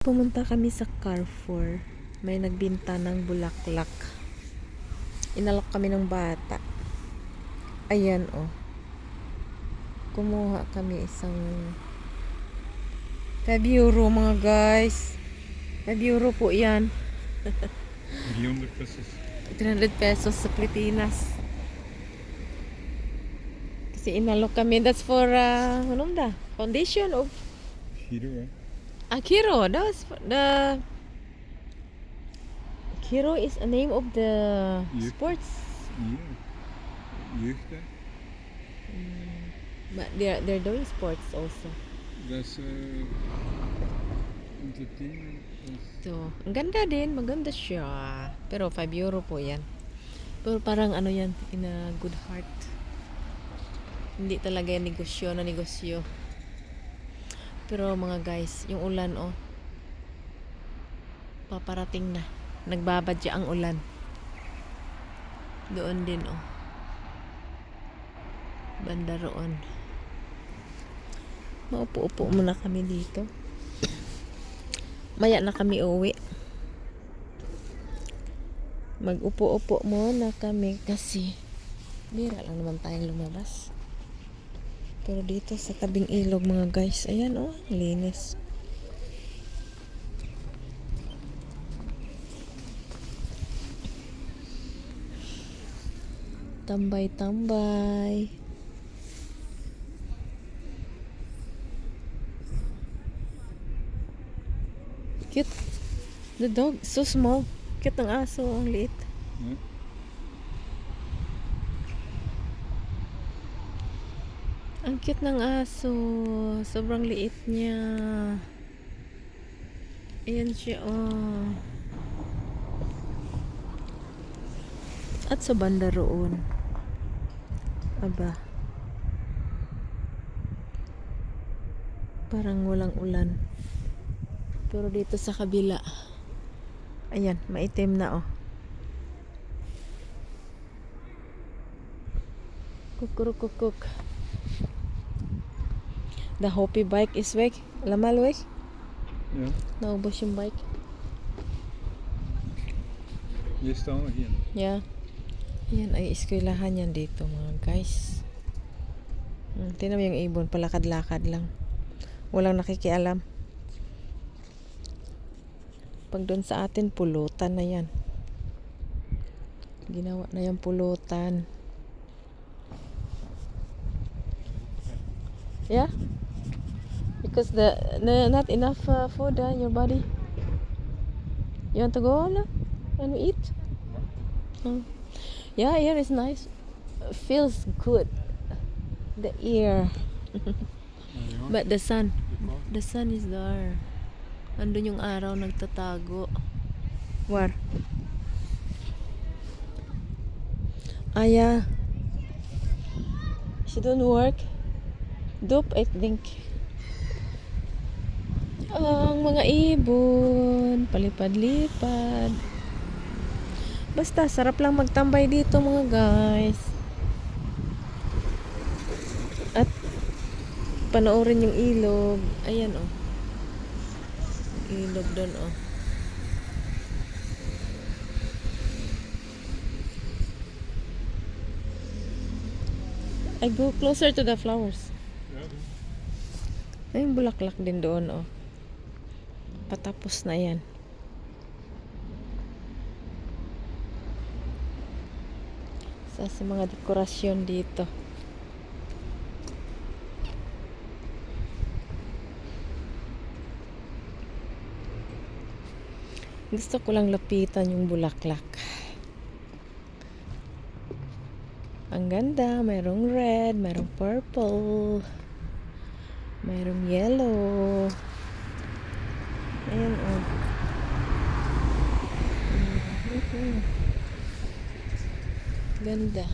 Pumunta kami sa Carrefour. May nagbinta ng bulaklak. Inalok kami ng bata. Ayan, oh. Kumuha kami isang 5 euro, mga guys. 5 euro po yan. 300 pesos. 300 pesos sa Pilipinas. Kasi inalok kami. That's for, uh, ano da? Foundation of Hero, right? Akiro. That was the... Akiro is a name of the Yeah. sports. Yeah. Jeugd, hè? But they're, they're doing sports also. Is uh, entertainment. So, ang ganda din. Maganda siya. Pero 5 euro po yan. Pero parang ano yan, in a good heart. Hindi talaga yan negosyo na negosyo. Pero mga guys, yung ulan oh. Paparating na. Nagbabadya ang ulan. Doon din oh. Banda roon. Maupo-upo muna kami dito. Maya na kami uwi. Mag-upo-upo muna kami kasi bira lang naman tayong lumabas. Pero dito sa tabing ilog mga guys, ayan oh, linis. Tambay-tambay. Cute. The dog, so small. Cute ng aso, ang liit. Ja. Ang cute ng aso. Sobrang liit niya. Ayan siya, oh. At sa banda roon. Aba. Parang walang ulan. Pero dito sa kabila. Ayan, maitim na, oh. Kukurukukuk. The Hopi bike is weg. Lamal weg. ja. Naubos yung bike. Hier staan we hier. Yeah. Yan ay eskwelahan yan dito mga guys. Hmm, tinan mo yung ibon, palakad-lakad lang. Walang nakikialam. Pag doon sa atin, pulutan na yan. Ginawa na yung pulutan. Yeah? Because the, the not enough uh, food uh, in your body. You want to go on uh, and eat? Hmm. Yeah, here is nice. Feels good. The ear. Ja, But the sun. The sun is there. Andun yung araw nagtatago. Where? Yeah. She don't work. Dope, I think. Ang mga ibon, palipad-lipad. Basta, sarap lang magtambay dito mga guys. At panoorin yung ilog. Ayan oh. Ilog doon oh. I go closer to the flowers. Ay, bulaklak din doon oh. Patapos na yan. Sa, sa mga dekorasyon dito. Gusto ko lang lapitan yung bulaklak. Ang ganda. Mayroong red, mayroong purple, mayroong yellow. Ayan oh. Mhm. Ganda.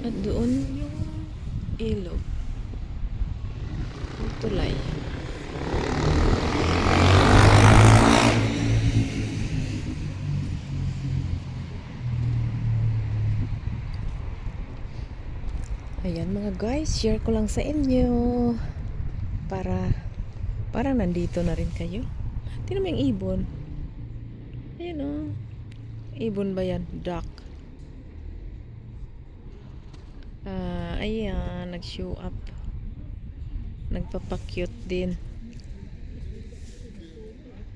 At doon yung ilog. Yung tulay. Ayan. Mga guys, share ko lang sa inyo para parang nandito na rin kayo. Tingnan mo yung ibon. Ayan o. Ibon ba yan? Duck. Ah, ayan, nag-show up. Nagpapakyut din.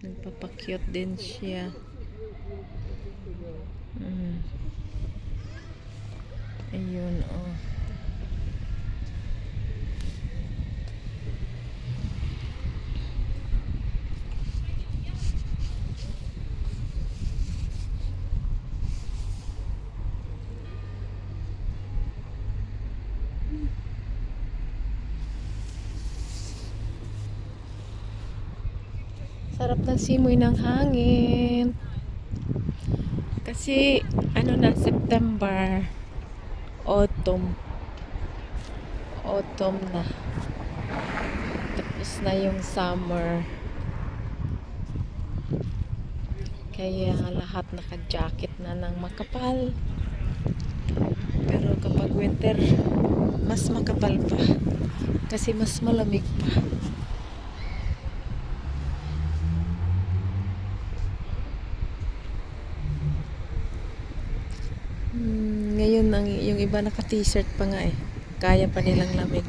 Nagpapakyut din siya. Mm. Ayun, oh. Sarap ng simoy ng hangin. Kasi, ano na, September. Autumn. Autumn na. Tapos na yung summer. Kaya lahat naka-jacket na ng makapal. Pero kapag winter, mas makapal pa. Kasi mas malamig pa. Hmm, ngayon ang yung iba naka t-shirt pa nga eh. Kaya pa nilang lamig.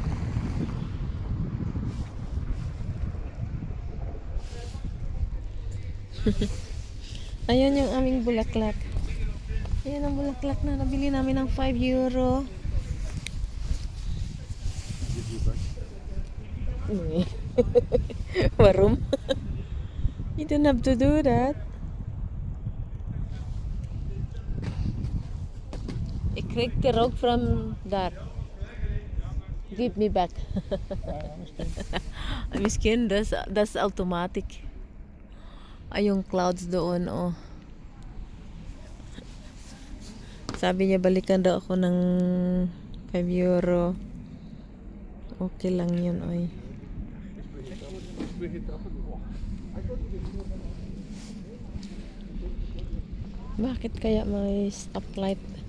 Ayan yung aming bulaklak. Ayan ang bulaklak na nabili namin ng 5 euro. Warum? you don't have to do that. Kreeg de rook from daar. Give me back. Miskin, that's, that's automatic. Ay, yung clouds doon, oh. Sabi niya, balikan daw ako ng 5 euro. Okay lang yun, oy. Bakit kaya may stoplight?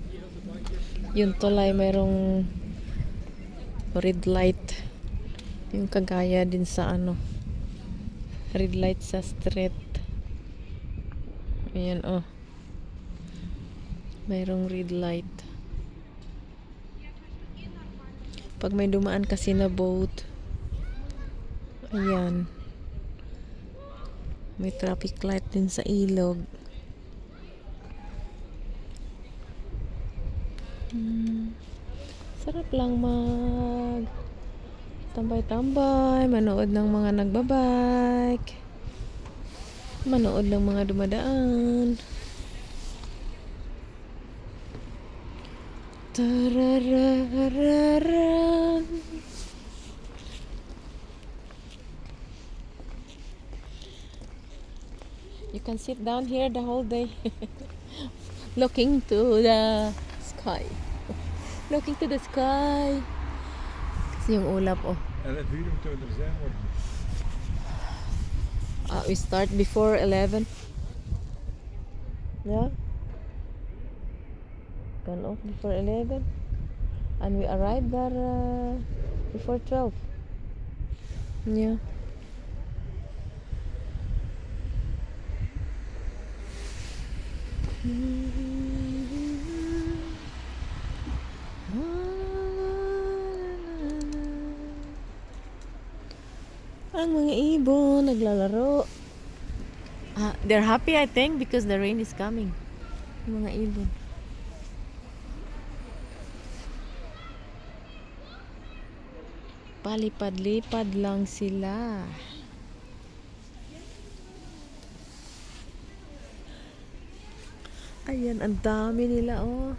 Yung tulay mayroong red light. Yung kagaya din sa ano. Red light sa street. Ayan oh. Mayroong red light. Pag may dumaan kasi na boat. Ayan. May traffic light din sa ilog. Sarap lang mag tambay-tambay, manood ng mga nagbabike, manood ng mga dumadaan. Tararararan. You can sit down here the whole day looking to the sky. Looking to the sky. Kasi yung ulap, oh. 11 uur moeten we er zijn worden. Uh, we start before 11. Yeah. Gone off before 11. And we arrived there uh, before 12. Yeah. Ang mga ibon naglalaro. Ah, they're happy I think because the rain is coming. Yung mga ibon. Palipad-lipad lang sila. Ayan, ang dami nila, oh.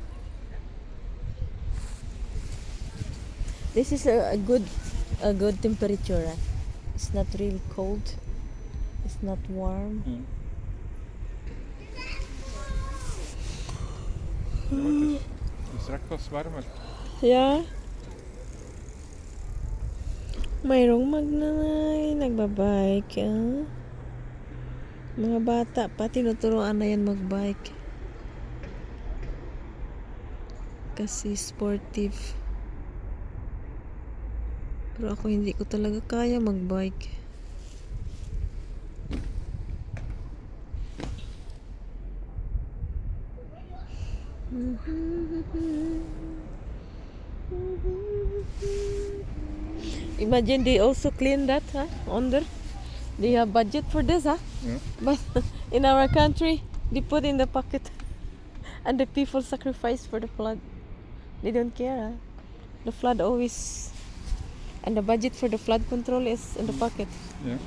This is a, a good a good temperature. ah. It's not real cold. It's not warm. Het is, straks pas warmer. Yeah. Mayroong magnanay, nagbabike. Ah. Mga bata pa, tinuturoan na yan magbike. Kasi sportive. Pero ako hindi ko talaga kaya magbike. Imagine they also clean that, huh? Under. They have budget for this, huh? Ja. But in our country, they put in the pocket, and the people sacrifice for the flood. They don't care. Huh? The flood always, and the budget for the flood control is in the pocket Ja.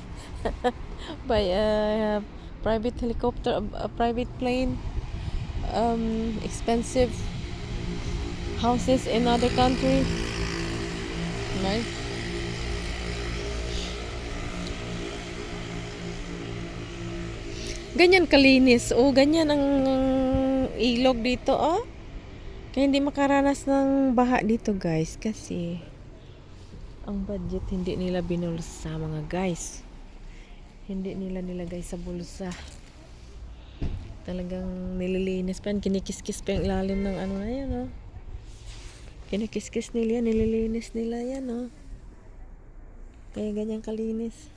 by a private helicopter, a, a private plane, um, expensive houses in other country. Right? Ganyan kalinis. O, ganyan ang, ang ilog dito, oh. Kaya hindi makaranas ng baha dito, guys. Kasi, ang budget hindi nila binulsa, mga guys. Hindi nila nilagay sa bulsa. Talagang nililinis pa yan. Kinikis-kis pa yung ilalim ng ano na yan, oh. Kinikis-kis nila. Nililinis nila yan, oh. Kaya ganyan kalinis.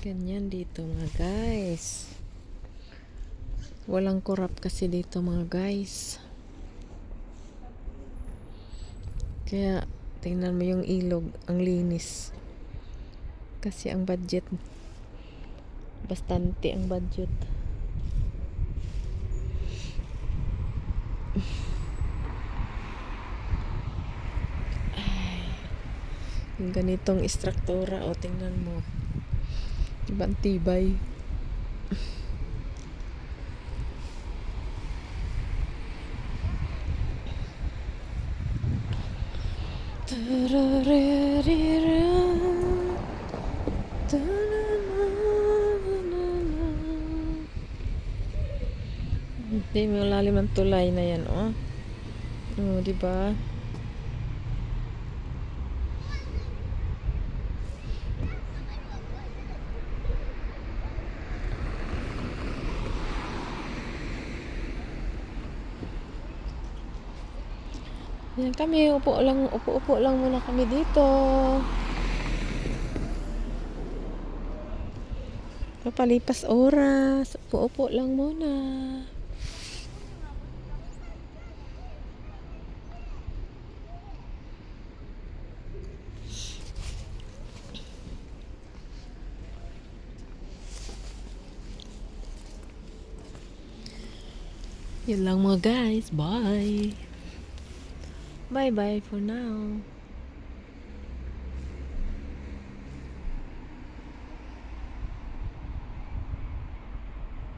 Ganyan dito mga guys. Walang korap kasi dito mga guys. Kaya tingnan mo yung ilog, ang linis. Kasi ang budget bastante ang budget. Ay, yung ganitong istruktura o tingnan mo. Ibang tibay. Hindi mo lalim ang tulay na yan, oh. Oh, di ba? Yan kami, upo lang, upo-upo lang muna kami dito. Papalipas oras, upo-upo lang muna. Yun lang mga guys. Bye. Bye bye for now.